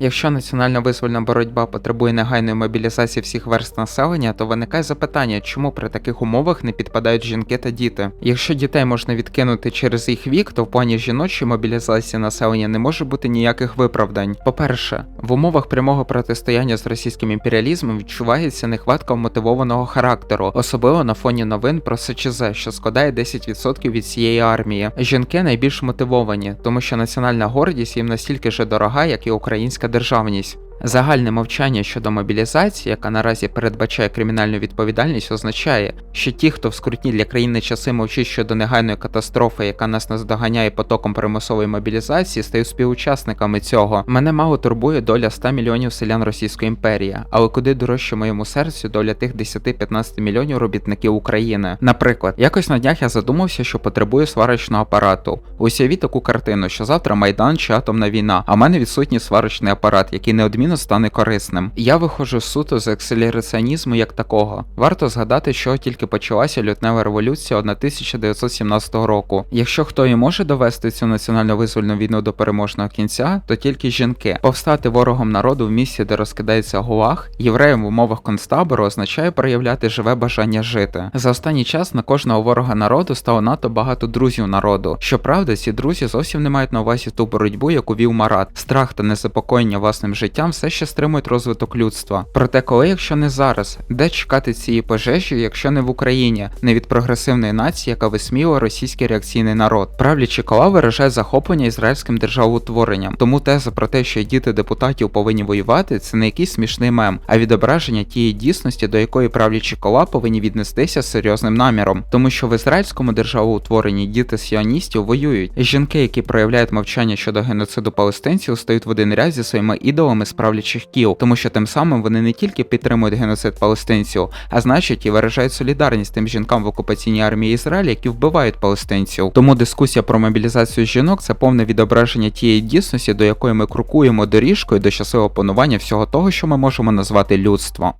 Якщо національна визвольна боротьба потребує негайної мобілізації всіх верст населення, то виникає запитання, чому при таких умовах не підпадають жінки та діти. Якщо дітей можна відкинути через їх вік, то в плані жіночої мобілізації населення не може бути ніяких виправдань. По-перше, в умовах прямого протистояння з російським імперіалізмом відчувається нехватка мотивованого характеру, особливо на фоні новин про СЧЗ, що складає 10% від цієї армії. Жінки найбільш мотивовані, тому що національна гордість їм настільки ж дорога, як і українська державність. Загальне мовчання щодо мобілізації, яка наразі передбачає кримінальну відповідальність, означає, що ті, хто в скрутні для країни часи мовчить щодо негайної катастрофи, яка нас наздоганяє потоком примусової мобілізації, стають співучасниками цього. Мене мало турбує доля 100 мільйонів селян Російської імперії, але куди дорожче моєму серцю доля тих 10-15 мільйонів робітників України. Наприклад, якось на днях я задумався, що потребую сварочного апарату. Уявіть таку картину, що завтра майдан чи атомна війна, а в мене відсутній сварочний апарат, який неодмінно стане корисним. Я виходжу суто з акселераціонізму як такого. Варто згадати, що тільки почалася лютнева революція 1917 року. Якщо хто і може довести цю національно визвольну війну до переможного кінця, то тільки жінки. Повстати ворогом народу в місті, де розкидається гулаг, євреям в умовах концтабору означає проявляти живе бажання жити. За останній час на кожного ворога народу стало надто багато друзів народу. Щоправда, ці друзі зовсім не мають на увазі ту боротьбу, яку вів Марат. Страх та незапокоєння власним життям все ще стримують розвиток людства. Проте, коли, якщо не зараз, де чекати цієї пожежі, якщо не в Україні, не від прогресивної нації, яка висміює російський реакційний народ. Правлячі кола виражають захоплення ізраїльським державоутворенням. Тому теза про те, що діти депутатів повинні воювати, це не якийсь смішний мем, а відображення тієї дійсності, до якої правлячі кола повинні віднестися з серйозним наміром, тому що в ізраїльському державоутворенні діти сіоністів воюють. Жінки, які проявляють мовчання щодо геноциду палестинців, стають в один ряд зі своїми ідолами з правлячих кіл, тому що тим самим вони не тільки підтримують геноцид палестинців, а значить і виражають солідарність тим жінкам в окупаційній армії Ізраїля, які вбивають палестинців. Тому дискусія про мобілізацію жінок це повне відображення тієї дійсності, до якої ми крокуємо доріжкою до щасливого панування всього того, що ми можемо назвати людство.